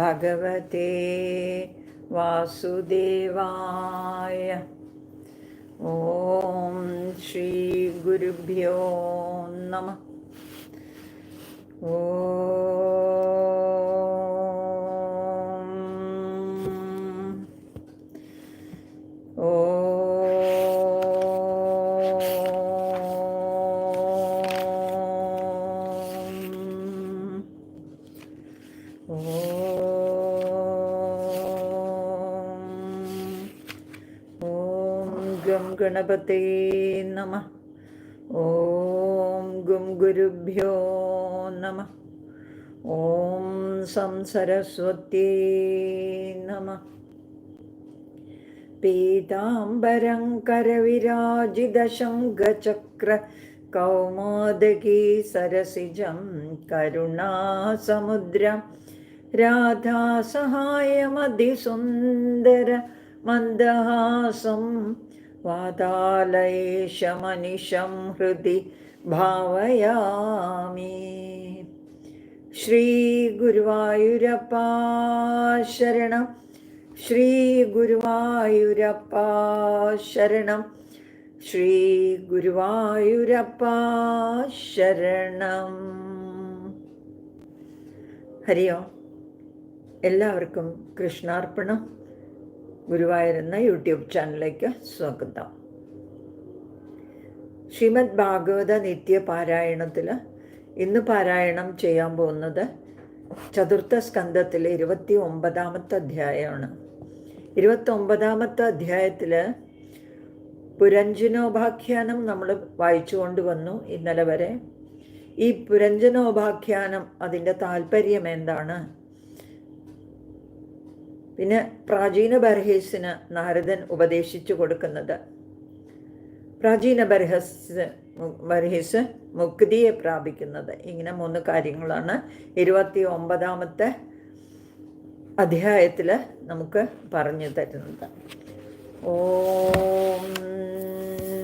ഭഗവതേ വാസുദേവായ. ഓം ശ്രീ ഗുരുഭ്യോ നമ. ഓം ഗണപതേ നമ. ഓം ഗും ഗുരുഭ്യോ നമ. ഓം സം സരസ്വത്യേ നമ. പീതാംബരം കരവിരാജിതശംഖചക്ര കൗമോദകീ സരസിജം കരുണാസമുദ്രം. രാധാസഹായമതിസുന്ദര മന്ദഹാസം वातालयेशमनिशं हृदि भावयामि श्रीगुरुवायुरपा शरणम् ശ്രീ ഗുരുവായൂരപ്പ ശരണം ശ്രീ ഗുരുവായൂരപ്പ ശരണം ഹരിയോ എല്ലാവർക്കും കൃഷ്ണാർപ്പണം ഗുരുവായൂരെന്ന യൂട്യൂബ് ചാനലിലേക്ക് സ്വാഗതം. ശ്രീമദ് ഭാഗവത നിത്യ പാരായണത്തിൽ ഇന്ന് പാരായണം ചെയ്യാൻ പോകുന്നത് ചതുർത്ഥ സ്കന്ധത്തിലെ ഇരുപത്തി ഒമ്പതാമത്തെ അധ്യായമാണ്. ഇരുപത്തി ഒമ്പതാമത്തെ അധ്യായത്തിൽ പുരഞ്ജനോപാഖ്യാനം നമ്മൾ വായിച്ചു കൊണ്ടുവന്നു ഇന്നലെ വരെ. ഈ പുരഞ്ജനോപാഖ്യാനം അതിന്റെ താല്പര്യം എന്താണ്? പിന്നെ പ്രാചീന ബർഹേസിന് നാരദൻ ഉപദേശിച്ചു കൊടുക്കുന്നത്. പ്രാചീന ബർഹസ് ബർഹേസ് മുക്തിയെ പ്രാപിക്കുന്നത്. ഇങ്ങനെ മൂന്ന് കാര്യങ്ങളാണ്. ഇരുപത്തി ഒമ്പതാമത്തെ അധ്യായത്തിൽ നമുക്ക് പറഞ്ഞു തരുന്നത്. ഓം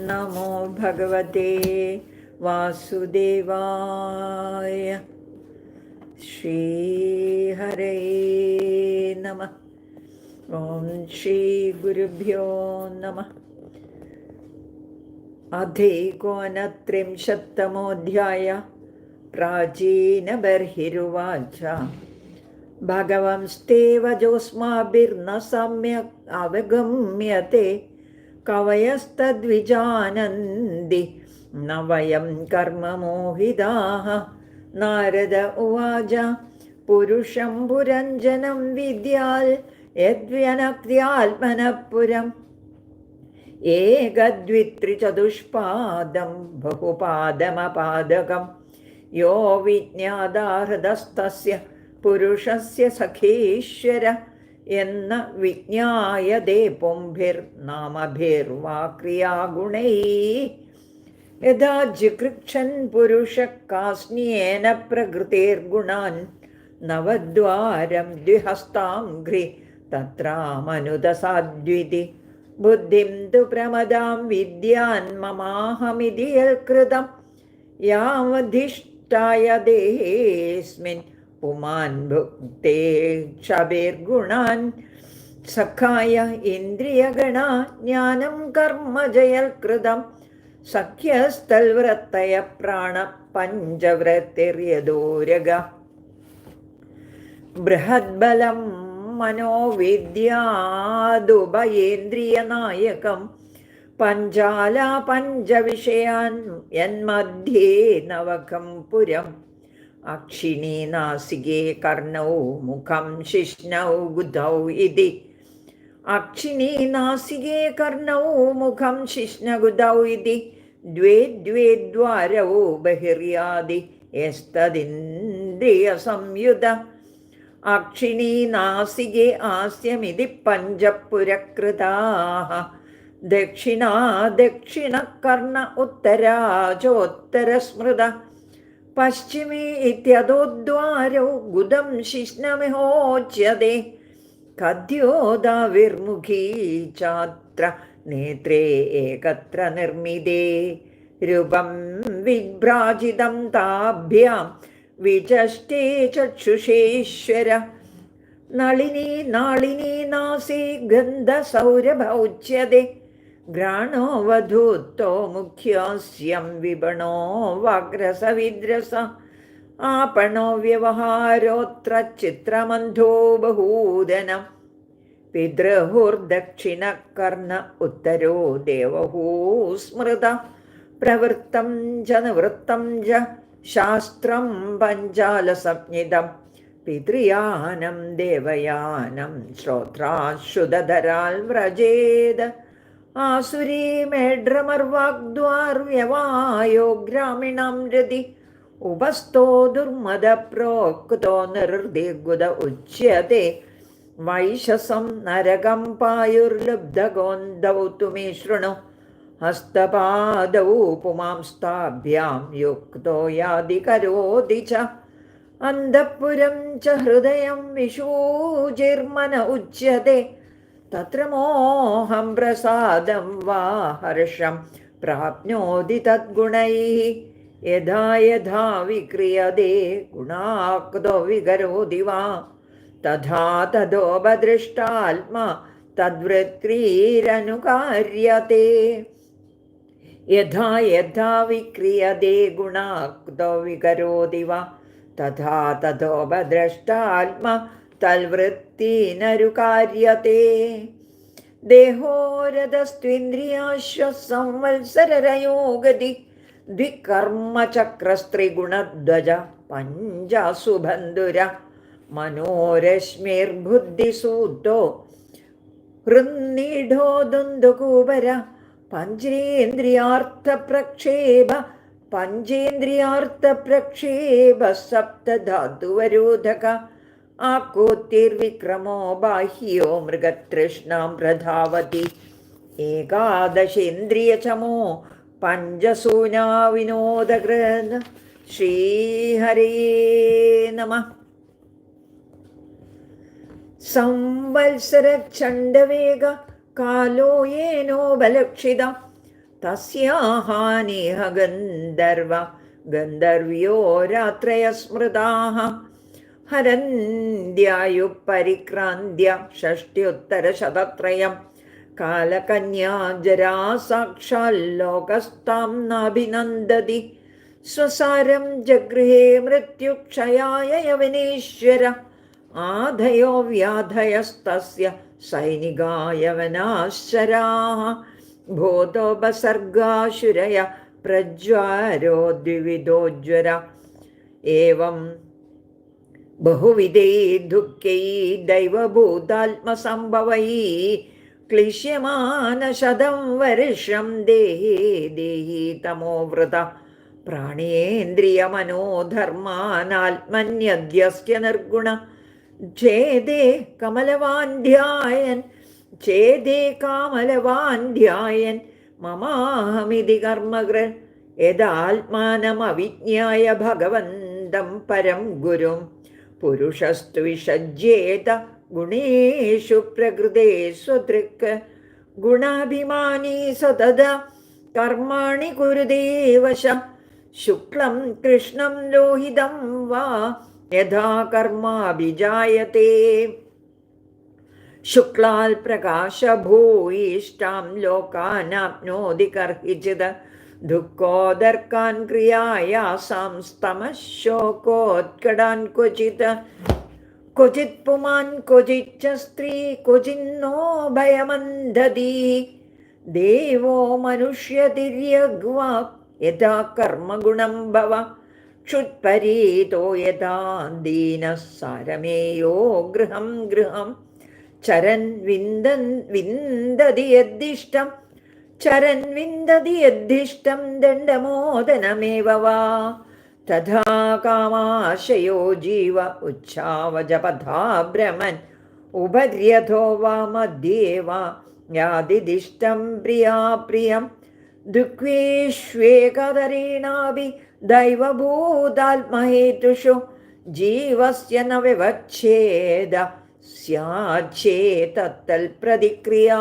നമോ ഭഗവതേ വാസുദേവായ ശ്രീഹരേ നമ. ഓം ശ്രീ ഗുരുഭ്യോ നമ. അധൈകോനത്രിംശത്തമോധ്യായ പ്രാചീനബർഹിരുവാച. ഭഗവംസ്തേവ ജോസ്മാഭിർന സമ്യക് അവഗമ്യത്തെ കവയസ്തദ്വിജാനന്ദി. ന വയം കർമ്മമോഹിതാഹ. നാരദ ഉവാച. പുരുഷം പുരഞ്ജനം വിദ്യാൽ യദ്വ്യനപ്തിയാത്മനപ്പുരം ഏകദ്വിത്രിചതുഷ്പാദം ബഹുപാദമപാദകം. യോ വിജ്ഞാതാഹൃതസ്ഥ പുരുഷസ്യ സഖീശ്വര എന്ന വിജ്ഞായതേ പുംഭിർനാമഭിർവാ ക്രിയാഗുണൈ യഥാ ജിഗൃക്ഷൻ പുരുഷ കാസ്നിയേന പ്രകൃതിർഗുണാൻ നവദ്വാരം ദ്വിഹസ്താംഘ്രി തത്രാമനുദസാദ്വിതി. ബുദ്ധിം തു പ്രമദാം വിദ്യാൻ മമാഹമിതി യൽകൃതം യാവധിഷ്ഠായ ദേഹേസ്മിൻ പുമാൻ ഭുക്തേ ക്ഷഭിർഗുണാൻ സഖായ ഇന്ദ്രിയഗണ ജ്ഞാനം കർമ്മജയൽകൃതം സഖ്യസ്ഥൽവൃത്തയ പ്രാണ പഞ്ചവൃത്തിര്യദൂരക ബൃഹദ്ബലം മനോവിദ്യാദുഭയേന്ദ്രിയനായകം. പഞ്ചാല പഞ്ചവിഷയാൻ യന്മധ്യേ നവകം പുരം. അക്ഷിണീ നാസികേ കർണൗ മുഖം ശിഷ്ണൗ ബുധൗ ഇതി. അക്ഷിണീ നാസികേ കർണൗ മുഖം ശിഷ്ണഗുദൗ ഇതി. ദ്വേ ദ്വേ ദ്വാരൗ ബഹിര്യാദി अक्षिणी नासिके हास्यमिति पञ्चपुरकृताः। दक्षिणा, दक्षिणकर्ण, उत्तरा, चोत्तरस्मृत, पश्चिमे इत्यदोद्वारौ गुदं शिश्नमिहोच्यते। कद्योदाविर्मुखी चात्र, नेत्रे एकत्र निर्मिते। रूपं विभ्राजितं ताभ्यां വിചഷ്ടേ ചക്ഷുഷേശ്വര നളിനി നാളിനി നാസി ഗന്ധസൗരഭ ഉച്യത്തെ ഘ്രാണോ വധൂത്തോ മുഖ്യോസ്യം വിപണോ വാഗ്രസവിദ്രസ आपणो व्यवहारोऽत्र चित्रमन्धो बहूदनं पितृहुर्दक्षिणकर्ण उत्तरो देवहू स्मृत प्रवृत्तं च निवृत्तं च ശാസ്ത്രം പഞ്ചാലസംജ്ഞിതം പിതൃയാനം ദേവയാനം ശ്രോത്രാശ്രുതധരാൽ വ്രജേത്. ആസുരീമേഡ്രമർവാഗ്ദ്വാർവ്യവായോ ഗ്രാമിണം രതി. ഉപസ്ഥോ ദുർമദ പ്രോക്തോ നിർദിഗുത ഉച്യത്തെ വൈശസം നരകം പായുർലബ്ധഗോന്ധൗ തുമേ ശൃണു. ഹസ്തപാദൗ പുമാംസ്താഭ്യാം യുക്തോ യാതി കരോതി ച അന്തഃപുരം ച ഹൃദയം വിശൂചിർമന ഉച്യത്തെ തത്ര മോഹം പ്രസാദം വാ ഹർഷം പ്രാപ്നോതി തദ്ഗുണൈः യഥാ യഥാ വിക്രിയതേ ഗുണാക്തോ വികരോതി വാ തഥാ തഥോപദൃഷ്ടാത്മാ തദ്വൃത്രീരനുകാര്യത്തെ യഥാ യഥാ വിക്രിയതേ ഗുണാക്തോ വികരോതി വ. തഥാ തഥോപദ്രഷ്ടാത്മാ തൽവൃത്തിനരുകാര്യത്തെ ദേഹോരഥസ്ത്വിന്ദ്രിയാശ്വസംവത്സരരയോഗതി ദ്വികർമ്മചക്രസ്ത്രീഗുണധ്വജ പഞ്ചാസുബന്ധുര. മനോരശ്മിർബുദ്ധിസൂത്തോ. ഹൃന്നിഢോ ദുന്ദുകൂപര പഞ്ചേന്ദ്രിയാർത്ഥപ്രക്ഷേപ പഞ്ചേന്ദ്രിയാർത്ഥപ്രക്ഷേപ സപ്തധാതുവരോധക ആക്കോത്തിർവിക്രമോ ബാഹ്യോ മൃഗതൃഷ്ണാം പ്രധാവതി ഏകാദശേന്ദ്രിയചമോ പഞ്ചസൂനാവിനോദകൃൻ ശ്രീഹരേ നമ. സംവത്സരചണ്ഡവേഗ കാലോ യേനോപലക്ഷിത തസ്യാഹാനിഹ ഗന്ധർവ ഗന്ധർവ്യോ രാത്രയ സ്മൃതാः ഹരന്ധ്യായു പരിക്രാന്ത്യ ഷഷ്ട്യുത്തരശതത്രയം കാലകന്യാ ജരാ സാക്ഷാല്ലോകസ്താം स्वसारं സ്വസാരം ജഗൃഹേ മൃത്യുക്ഷയായ യവനേശ്വര ആധയോ വ്യാധയസ്തസ്യ സൈനികായവനാശ്ചരാः. ഭൂതോപസർഗാശുരയ പ്രജ്വാരോ ദ്വിവിധോജ്വര ഏവം ബഹുവിധൈ ദുഃഖൈ ദൈവഭൂതാത്മസംഭവൈ. ക്ലിശ്യമാനശതം വർഷം ദേഹി ദേഹി തമോവൃത പ്രാണേന്ദ്രിയമനോധർമാനാത്മന്യദ്യസ്യ ഛേദേ കമലവാന്ധ്യായൻ ചേതേ കാമലവാന്ധ്യായൻ മമാഹമിതി കർമ്മകൃ യഥാത്മാനമവിജ്ഞായ ഭഗവന്തം പരം ഗുരും പുരുഷസ്തു വിഷജ്യേത ഗുണേഷു പ്രകൃതേ സ്വദൃക് ഗുണാഭിമാനീ സതത കർമാണി കുരുദേവശ ശുക്ലം കൃഷ്ണം ലോഹിതം വാ യഥാ കർമാഭിജായത്തെ. ശുക്ലാൽ പ്രകാശഭൂയിഷ്ടാം ലോകാനാപ്നോതി കർഹിച്ചത്. ദുഃഖോദർക്കാൻ ക്രിയായാസാം സ്തമശോകോത്കടാൻ ക്വചിത്. ക്വചിത് പുമാൻ ക്വചിച്ച സ്ത്രീ ക്വചിന്നോ ഭയമന്ധതി. ദേവോ മനുഷ്യതിര്യഗ്വാ യഥാ കർമ്മഗുണം ഭവ. ക്ഷുത്പരീതോ यदा ദീനഃ സാരമേയോ ഗൃഹം ഗൃഹം. ചരൻ വിന്ദൻ വിന്ദതി യദ്ദിഷ്ടം ചരൻ വിന്ദതി യദ്ദിഷ്ടം ദണ്ഡമോദനമേവ വാ. തഥാ കാമാശയോ ജീവ ഉച്ഛാവജപഥാ ഭ്രമൻ ഉപര്യഥോ വാ മധ്യേ വാ. യാതിദിഷ്ടം പ്രിയാ പ്രിയം ദുഃഖേഷ്വേകതരീണാഭി ദൈവഭൂതാത്മഹേതുഷു ജീവസ്യ ന വിവച്ഛേദ സ്യാച്ഛേതത്തൽപ്രതിക്രിയാ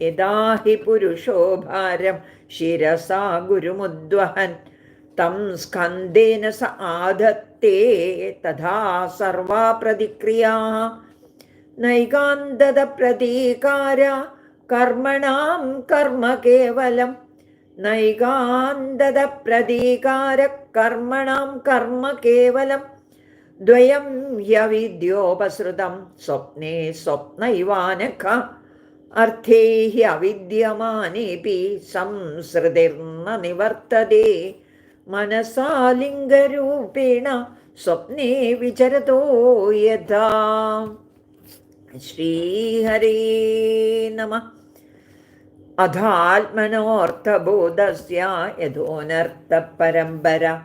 യഥാ ഹി പുരുഷോ ഭാരം ശിരസാ ഗുരുമുദ്വഹൻ തം സ്കന്ധേന സ ആധത്തെ തഥാ സർവാ പ്രതിക്രിയ. നൈകാന്തത പ്രതീകാര കർമ്മണാം കർമ്മ കേവലം നൈകാന്തതപ്രതീകാര കർമ്മണാം കർമ്മ കേവലം ദ്വയം ഹ്യവിദ്യോപസൃതം സ്വപ്നേ സ്വപ്നൈവാനഖ അർത്ഥേ ഹ്യവിദ്യമാനേപി സംസൃതിർന്ന നിവർത്തതേ മനസാലിംഗരൂപേണ സ്വപ്നേ വിചരതോ യഥാ. ശ്രീഹരേ നമ. അധാത്മനോർത്ഥബോധസ്യ യഥോനർത്ഥപരമ്പര.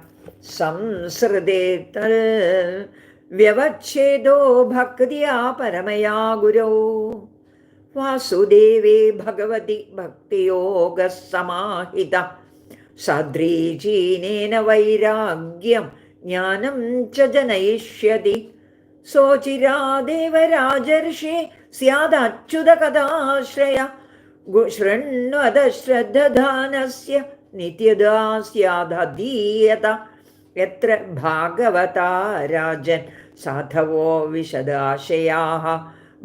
സംസൃതേ തൽ വ്യവച്ഛേദോ ഭക്തിയാ പരമയാ ഗുരോ. വാസുദേവേ ഭഗവതി ഭക്തിയോഗസമാഹിത. സദ്രീചീനേന വൈരാഗ്യം ജ്ഞാനം ച ജനയിഷ്യതി. സോചിരാദേവരാജർഷി സ്യാദച്യുതകഥാശ്രയ. शृण्वदश्रद्धानस्य नित्यदा स्यादधीयत यत्र भागवता राजन् साधवो विशदाशयाः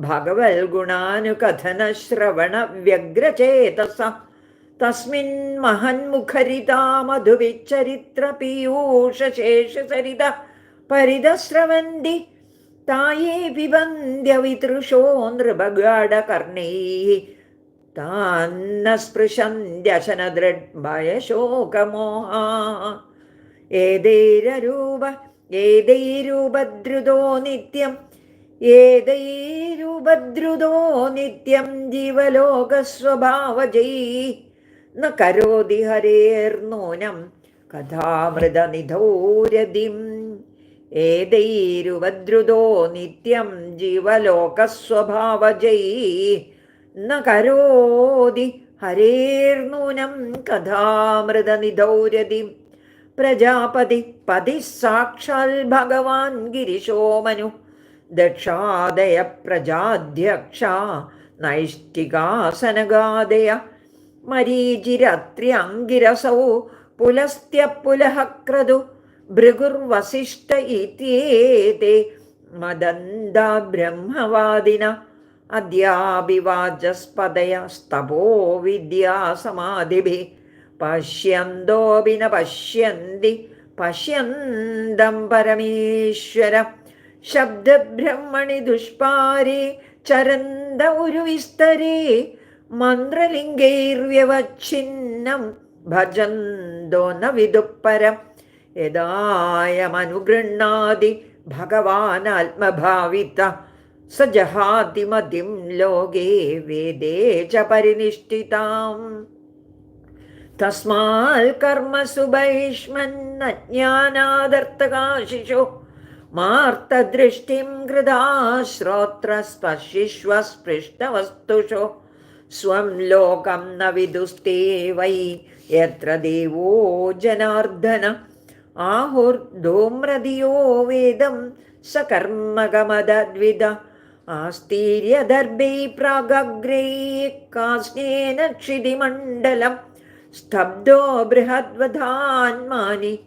भगवल्गुणानुकथनश्रवणव्यग्रचेतसा तस्मिन् महन्मुखरिता मधुविच्चरित्रपीयूषशेषसरिता परिदस्रवन्ति ताये पिबन्द्यवितृशो नृभगाढकर्णैः താന്ന സ്പൃശന്ത്യശനദൃഢഭയശോകമോഹ ഏതൈരൂപ ഏതൈരൂപദ്രുതോ നിത്യം ഏതൈരൂപദ്രുതോ നിത്യം ജീവലോകസ്വഭാവജൈ. ന കരോതി ഹരേർനൂനം കഥാമൃതനിധൗരതിം. ഏതൈരുപദ്രുതോ നിത്യം ജീവലോകസ്വഭാവജൈ. ന കരോതി ഹരേർനൂനം കഥാമൃതനിധൗരതി പ്രജാപതി പതി സാക്ഷാൽ ഭഗവാൻ ഗിരിശോ മനു ദക്ഷാദയ പ്രജാധ്യക്ഷ നൈഷ്ഠികാസനഗാദയ. മരീചിരത്ര്യങ്കിരസൗ പുലസ്ത്യ പുലഃ ക്രതു ഭൃഗുർവസിഷ്ഠ ഇത്യേതേ മദന്ത ബ്രഹ്മവാദിന അദ്യാഭിവാചസ്പദയ സ്തപോ വിദ്യാസമാധിഭിः. പശ്യന്തോപി ന പശ്യന്തി പശ്യന്തം പരമേശ്വര. ശബ്ദബ്രഹ്മണി ദുഷ്പാരി ചരന്ത ഒരു വിസ്തരേ. മന്ത്രലിംഗൈർവ്യവച്ഛിന്നം ഭജന്തോ ന വിദുപ്പരം. യദായമനുഗൃണ്ണാതി ഭഗവാനാത്മഭാവിത. स जहादिमदिं लोके वेदे च परिनिष्ठिताम् तस्माल् कर्मसु बहिष्मन्नज्ञानादर्थकाशिषु मार्तदृष्टिं कृदा श्रोत्रस्पर्शिष्व स्वं लोकं न विदुस्ते वै यत्र देवो जनार्दन। आहुर्धूम्रधियो वेदं सकर्मगमदद्विद ആസ്തീര്യദർഭൈ പ്രാഗഗ്രൈ കാസ്നേന ക്ഷിതിമണ്ഡലം സ്തബ്ധോ ബൃഹദ്വധാന്മാനി.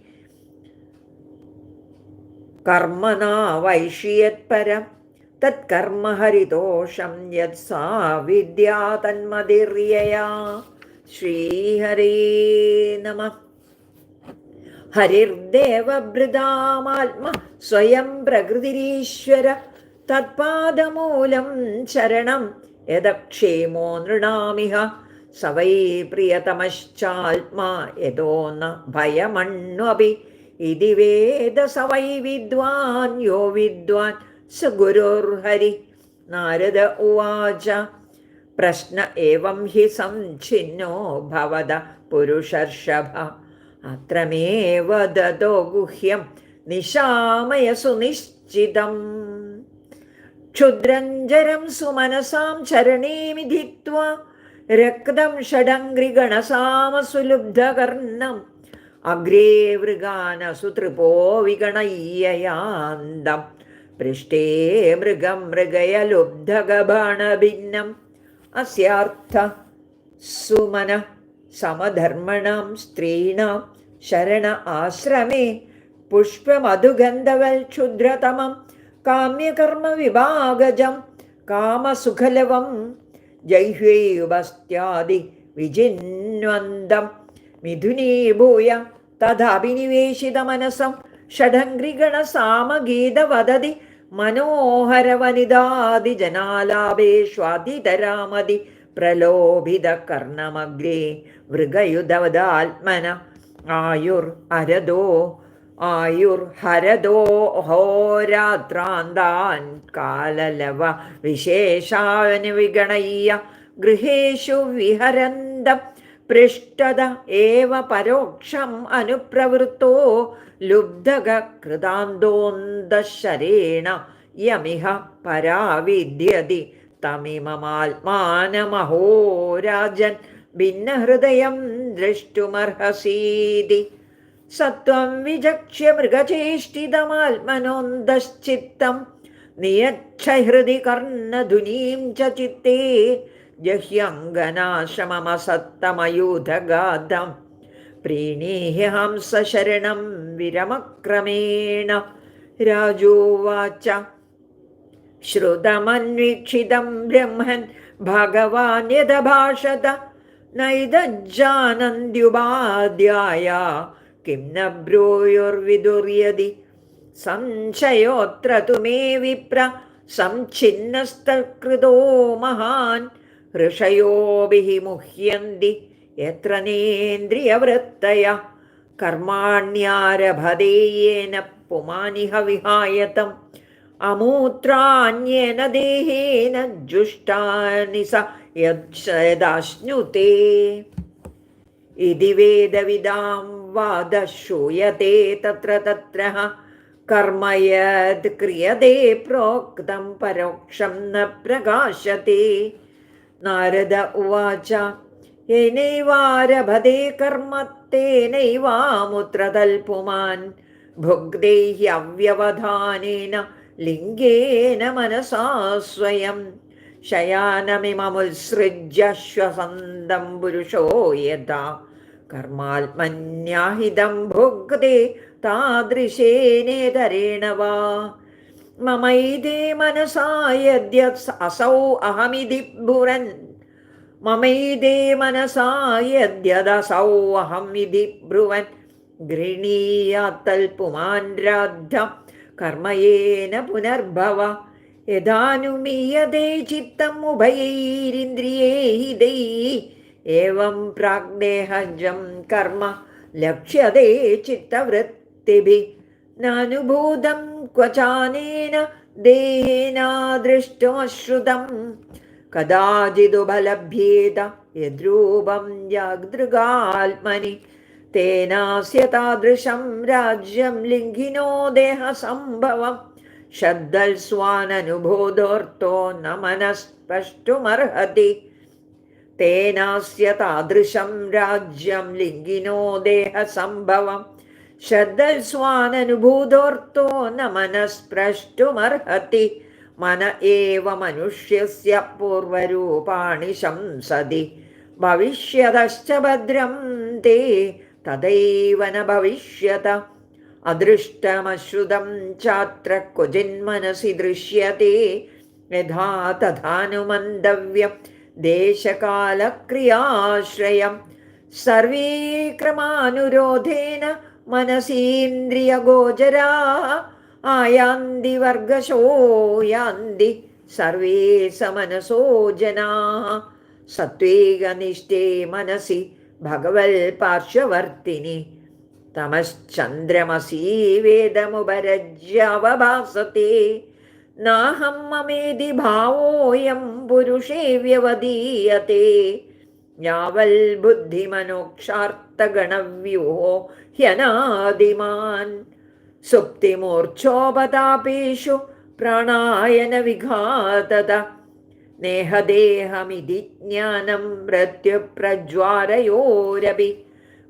കർമ്മനാ വൈഷിയത്പരം. തത്കർമ്മ ഹരിതോഷം യത് സാ വിദ്യാ തന്മതിര്യയാ ശ്രീഹരേ നമ. ഹരിർദേവഭൃതാമാത്മ സ്വയം പ്രകൃതിരീശ്വര. തത്പാദമൂലം ശരണം. യദക്ഷേമോ നൃണാമിഹ. സ വൈ പ്രിയതമശ്ചാത്മാ യതോ ന ഭയമണ്വപി ഇതി വേദ സ വൈ വിദ്വാൻ യോ വിദ്വാൻ സ ഗുരുർഹരി നാരദ ഉവാച. പ്രശ്ന ഏവം ഹി സംഛിന്നോ ഭവത പുരുഷർഷഭ. അത്രമേവ ദതോ ഗുഹ്യം. നിശാമയ സുനിശ്ചിതം ക്ഷുദ്രഞ്ജരം സുമനസാം ചരണേ മിഥിത്വാ രക്തം ഷഡംഗ്രിഗണസാമസുലുബ്ധകർണം അഗ്രേ വൃഗാനസുതൃപോ വിഗണയ്യയാന്തം പൃഷ്ടേ മൃഗം മൃഗയലുബ്ധഗബാണഭിന്നം അസ്യാർത്ഥ സുമന സമധർമ്മണം സ്ത്രീണാം ശരണ ആശ്രമേ പുഷ്പമധുഗന്ധവൽ ക്ഷുദ്രതമം കാമ്യകർമ്മ വിഭാഗജം കാമസുഖലവം ജൈഹ്വൈവസ്ത്യാദി വിജിന്വന്തം മിഥുനീഭൂയ തഥാഭിനിവേശിതമനസം ഷഡംഗ്രിഗണസാമഗീത വദതി പ്രലോഭിത കർണമഗ്രേ മൃഗയുധവദാത്മന ആയുർ അരദോ ആയുർഹരദോ ഹോരാത്രാന്താൻ കാലലവ വിശേഷാവന് വിഗണയ്യ ഗൃഹേഷു വിഹരന്ത പൃഷ്ടത ഏവ പരോക്ഷം അനുപ്രവൃത്തോ ലുബ്ധക കൃതാന്തോന്തശരേണ യമിഹ പരാവിദ്യതി തമിമമാത്മാനമഹോരാജൻ ഭിന്നഹൃദയം ദ്രഷ്ടുമർഹസീതി സത്വം വിചക്ഷ്യ മൃഗചേഷ്ടിതമാത്മനോന്തശ്ചിത്തം നിയച്ഛഹൃദി കർണധുനീം ച ചിത്തേ. ജഹ്യങ്കനാശമമസത്തമയൂധഗാധം. പ്രീണീഹ്യ ഹംസശരണം വിരമക്രമേണ. രാജോവാച്ച ശ്രുതമന്വീക്ഷിതം ബ്രഹ്മൻ ഭഗവാൻ യഥഭാഷത നൈതജ്ജാനന്ത്യുപാധ്യായ. കിം ന ബ്രൂയുർവിദുര്യതി സംശയോത്ര തുമേ വിപ്ര സംഛിന്നസ്തകൃതോ മഹാൻ ഋഷയോഭിः മുഹ്യന്തി യത്ര നേന്ദ്രിയവൃത്തയ കർമാണ്യാരഭതേയേന പുമാനിഹ വിഹായതം അമൂത്രാന്യേന ദേഹേന ജുഷ്ടാനി സ യദാശ്നുതേ इति वेदविदां वादः श्रूयते तत्र तत्र कर्म यद् क्रियते प्रोक्तं परोक्षं न प्रकाशते नारद उवाच येनैवारभते कर्म तेनैवामुत्रतल्पुमान् भुक्ते ह्यव्यवधानेन लिङ्गेन मनसा स्वयम् ശയാനമിമമുത്സൃജ്യശ്വസന്തം പുരുഷോ യഥാ. കർമാത്മന്യാഹിതം ഭുക്തി താദൃശേനേതരേണ വാ. മമൈതേ മനസായദ്യ അസൗ അഹമിതി ഭുരൻ. മമൈതേ മനസായദ്യദസൗ അഹം ഇതി ബ്രുവൻ ഗൃണീയാത്തൽ പുമാൻ രാദ്ധ കർമ്മയേന പുനർഭവ. യഥാനുമീയതേ ചിത്തം ഉഭയൈരിന്ദ്രിയൈതൈ ഏവം പ്രാഗ്നേഹജം കർമ്മ ലക്ഷ്യതേ ചിത്തവൃത്തിഭി. നാനുഭൂതം ക്വചാനേന ദേഹേനാദൃഷ്ടമശ്രുതം. കഥാചിതുപലഭ്യേത യദ്രൂപം ജാഗൃഗാത്മനി തേനാസ്യ താദൃശം രാജ്യം ലിംഗിനോ ദേഹസംഭവം. शब्दल्स्वाननुबोधोऽर्थो न मनस्पष्टुमर्हति तेनास्य तादृशं राज्यं लिङ्गिनो देहसम्भवं श्रद्धस्वाननुभूतोऽर्थो न मनस्प्रष्टुमर्हति मन एव मनुष्यस्य पूर्वरूपाणि शंसति भविष्यतश्च भद्रं ते तदैव न भविष्यत അദൃഷ്ടമശ്രുതം ചാത്ര ക്വചിന്മനസി ദൃശ്യത്തെ യഥാ തഥാനുമന്തവ്യം ദേശകാലക്രിയാശ്രയം. സർവേ ക്രമാനുരോധേന മനസീന്ദ്രിയഗോചരാ. ആയാന്തി വർഗശോ സർവേ സമനസോ ജനാ. സത്വേകനിഷ്ഠേ മനസി ഭഗവൽ പാർശ്വവർത്തിനി തമശ്ചന്ദ്രമസീ വേദമുപരജ്യവഭാസത്തെ നാഹം മമേതി ഭാവോയം പുരുഷേ വ്യവതീയത്തെ യാവൽ ബുദ്ധിമനോക്ഷാർത്ഥഗണവ്യൂഹോ ഹ്യനാദിമാൻ. സുപ്തിമൂർച്ഛോപതാപേഷു പ്രാണായന വിഘാതത നേഹദേഹമിതി ജ്ഞാനം മൃത്യുപ്രജ്വാരയോരപി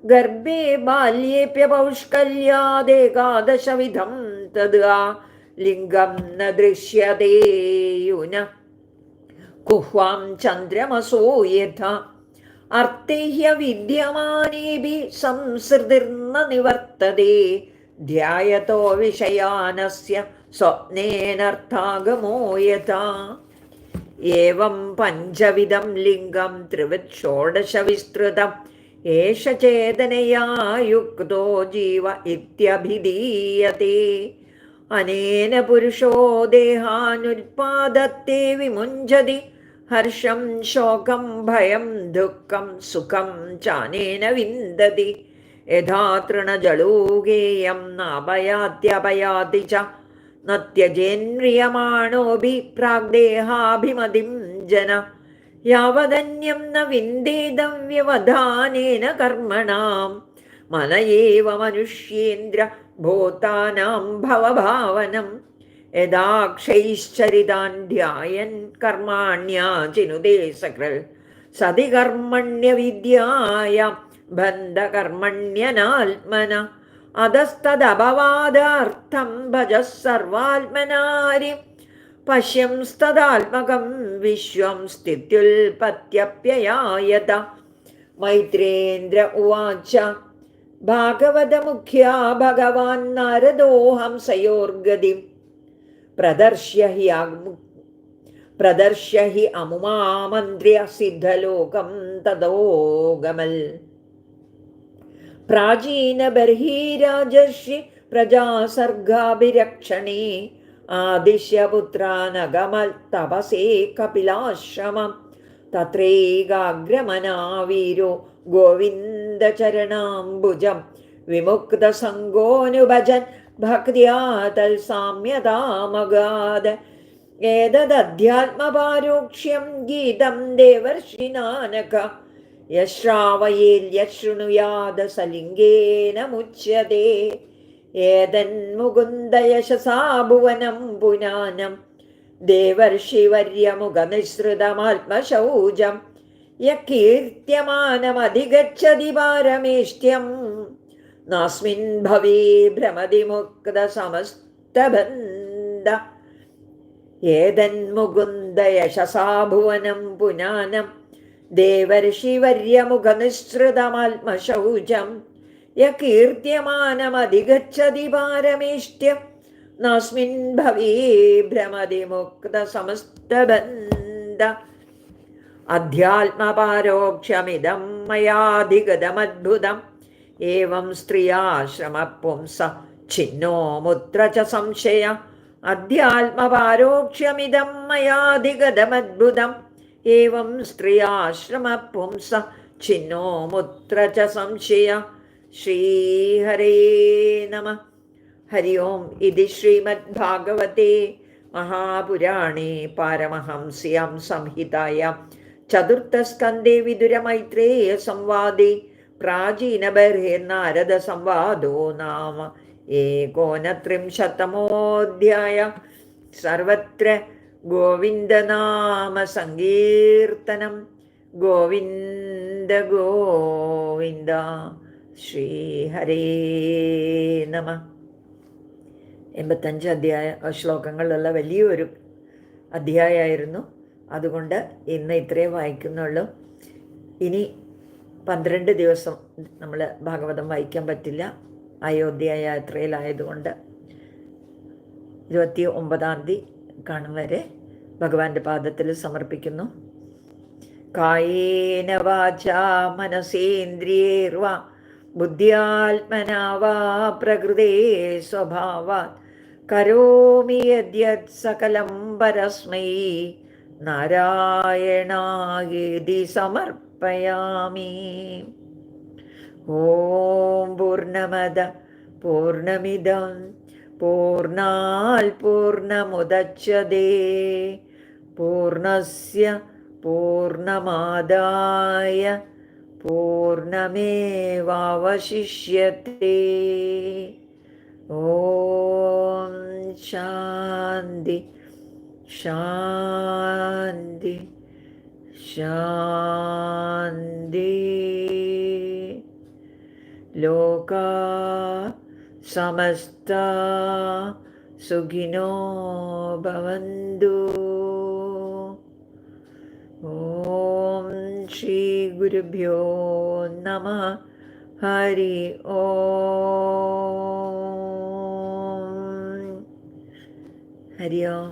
गर्भे बाल्येऽप्यपौष्कल्यादेकादशविधं तद् लिङ्गं न दृश्यते युनः गुह्वां चन्द्रमसो यथा अर्तेह्यविद्यमानेऽपि संसृतिर्न निवर्तते ध्यायतो विषयानस्य स्वप्नेनर्थागमो यथा एवं पञ्चविधं लिङ्गं त्रिवत् षोडशविस्तृतम् ഏഷ ചേതനയാ യുക്തോ ജീവ ഇത്യഭിധീയത്തെ അനേന പുരുഷോ ദേഹാനുൽപാദത്തെ വിമുഞ്ചതി. ഹർഷം ശോകം ഭയം ദുഃഖം സുഖം ചാനേന വിന്ദതി. യഥാ തൃണജളൂകേയം നാഭയാത്യപയാതി ച. നത്യജേന്ദ്രിയമാണോഭി പ്രാഗ്ദേഹാഭിമതിം ജന. യാവദന്യം ന വിന്ദേതവ്യവധാനേന കർമ്മണാം. മനയേവ മനുഷ്യേന്ദ്ര ഭൂതാനാം ഭവഭാവനം. യഥാക്ഷൈശ്ചരിതാൻ ധ്യായൻ കർമാണ്യാചിനുദേ സകൽ. സതി കർമ്മണ്യവിദ്യായ ബന്ധകർമ്മണ്യനാത്മന. അധസ്തദപവാദാർത്ഥം ഭജ സർവാത്മനാരി. പശ്യംസ്തദാത്മകം വിശ്വം സ്ഥിത്യുൽപത്യപ്യയായത. മൈത്രേന്ദ്ര ഉവാച ഭാഗവതമുഖ്യ ഭഗവാൻ നാരദോഹംസയോർഗതിം പ്രദർശ്യ ഹി പ്രദർശ്യ ഹി അമുമാമന്ത്രിയ സിദ്ധലോകം തദോഗമൽ. പ്രാചീന ബർഹീരാജർഷി പ്രജാസർഗാഭിരക്ഷണേ ആദിശ്യപുത്രാനഗമൽ തപസേ കപിലാശ്രമം. തത്രൈകാഗ്രമനാവീരോ ഗോവിന്ദചരണാംബുജം. വിമുക്തസംഗോനുഭജൻ ഭക്തിയാ തൽസാമ്യതാമഗാത് ഏതദധ്യാത്മപാരോക്ഷ്യം ഗീതം ദേവർഷിനാനക യശ്രാവയേൽ യശൃണുയാദ സലിംഗേന മുച്യതേ മുകുന്ദ യശസാഭുവനം പുനാനം ദേവർഷിവർയമുഖനിസൃതമാത്മശൗചം യകീർത്യമാനമധിഗച്ഛതി പാരമേഷ്ട്യം നാസ്മിൻ ഭവേ മുക്തസമസ്തബന്ധ മുകുന്ദ യശസാഭുവനം പുനാനം ദേവർഷിവർയമുഖനിസൃതമാത്മശൗചം യകീർത്യമാനമധിഗച്ഛതി പാരമേഷ്ട്യം നാസ്മിൻ ഭവീ ഭ്രമതി മുക്തസമസ്തബന്ധ അധ്യാത്മപാരോക്ഷമിതം മയാധിഗതമദ്ഭുതം. ഏവം സ്ത്രീയാശ്രമപുംസ ഛിന്നോ മുത്ര ച സംശയ. അധ്യാത്മപാരോക്ഷ്യമിതം മയാധിഗതമദ്ഭുതം. ഏവം സ്ത്രീയാശ്രമപുംസ ഛിന്നോ മുത്ര ച സംശയ. ഓം ഇതി ശ്രീമദ്ഭാഗവതേ മഹാപുരാണേ പാരമഹംസ്യം സംഹിതായ ചതുർത്ഥസ്കന്ധേ വിദുരമൈത്രേയ സംവാദേ പ്രാചീനബർഹിർനാരദ സംവാദോ നാമ. ഏകോനത്രിംശത്തമോऽധ്യായ സർവത്ര ഗോവിന്ദനാമ സങ്കീർത്തനം. ഗോവിന്ദ ഗോവിന്ദ. ശ്രീഹരേ നമ. എൺപത്തഞ്ച് അധ്യായ ശ്ലോകങ്ങളുള്ള വലിയൊരു അധ്യായമായിരുന്നു അതുകൊണ്ട് ഇന്ന് ഇത്രയും വായിക്കുന്നുള്ളൂ. ഇനി പന്ത്രണ്ട് ദിവസം നമ്മൾ ഭാഗവതം വായിക്കാൻ പറ്റില്ല. അയോധ്യ യാത്രയിലായതുകൊണ്ട് ഇരുപത്തി ഒമ്പതാം തീയതി കാണും വരെ ഭഗവാന്റെ പാദത്തിൽ സമർപ്പിക്കുന്നു. കായേന വാച മനസേന്ദ്രിയേർവ ബുദ്ധ്യാത്മനാവാ പ്രകൃതേ സ്വഭാവാത്. കരോമി യദ്യത് സകലം പരസ്മൈ. നാരായണായേതി സമർപ്പയാമി. ഓം പൂർണമദ പൂർണമിദം പൂർണാൽ പൂർണമുദച്ഛതേ പൂർണസ്യ പൂർണമാദായ पूर्णमेवावशिष्यते ॐ शान्ति शान्ति शान्ति लोका समस्ता सुखिनो भवन्तु ഓം ശ്രീ ഗുരുഭ്യോ നമ ഹരി ഓം ഹരി ഓം